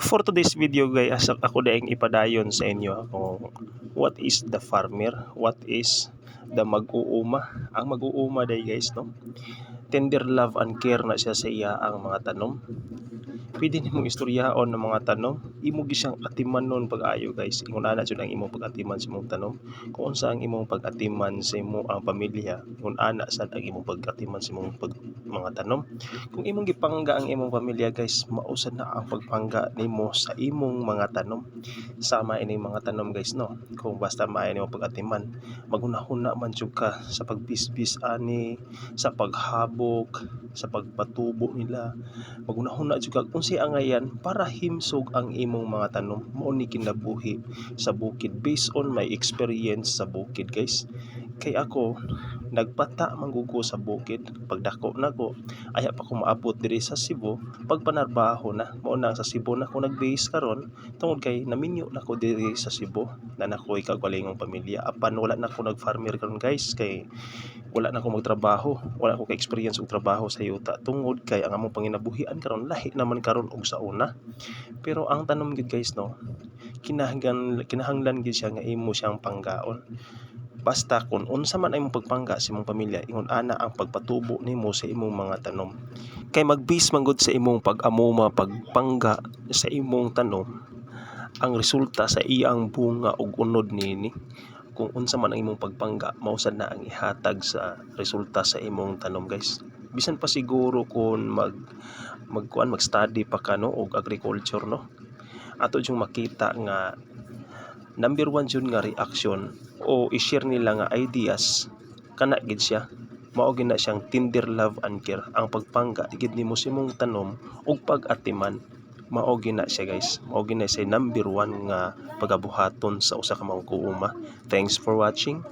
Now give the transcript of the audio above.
For today's video guys, ako daing ipadayon sa inyo kung what is the farmer, what is the mag-uuma. Ang mag-uuma day guys, no? Tender love and care na siya sa iya ang mga tanom. Pwede nimong istoryaon ng mga tanom. Imo gi siyang atiman nun pag-ayo guys. Ingon ana jud ang imong pag-atiman sa imong tanom. Kung unsa ang imong pag-atiman sa imong ang pamilya, ingon ana sad ang imong pag-atiman sa imong pag, mga tanom. Kung imong gipangga ang imong pamilya guys, mausad na ang pagpangga nimo sa imong mga tanom. Sama ini mga tanom guys no. Kung basta maayo nimo pag-atiman, magunahuna man jud ka sa pagbisbis ani, sa paghabok, sa pagpatubo nila. Magunahuna jud ka kung siya ngayon para himsog ang imong mga tanom. Mao ni kinabuhi sa bukid based on my experience sa bukid guys. Kay ako nagpata manggugo sa bukid pagdako nako aya pa ko maabot diri sa Cebu pag panarbaho na mao na sa Cebu na ko nag-base karon tungod kay naminyo na ko diri sa Cebu na nakoy kagwalingong pamilya apan wala na ko nag-farmer karon guys kay wala na ko magtrabaho wala ko ka-experience og trabaho sa yuta tungod kay ang among panginabuhian karon lahi naman karon og sa una pero ang tanom gid guys no kinahanglan kinahanglan gid siya nga imo siyang panggaon Basta kung unsa man imong pagpangga sa imong pamilya, ingon ana ang pagpatubo nimo sa imong mga tanom. Kay magbase man gud sa imong pag-amuma, pagpangga sa imong tanom, ang resulta sa iyang bunga ug unod nini. Kung unsa man ang imong pagpangga, mausad na ang ihatag sa resulta sa imong tanom, guys. Bisan pa siguro kung mag magkuan mag-study pa ka no og agriculture no. Ato yung makita nga number one jud nga reaction o i-share nila nga ideas kana gid siya mao gid na siyang tender love and care ang pagpangga gid nimo sa imong tanom ug pag-atiman mao gid na siya guys. Mao gid na siya number one nga pagabuhaton sa usa ka mga kuuma. Thanks for watching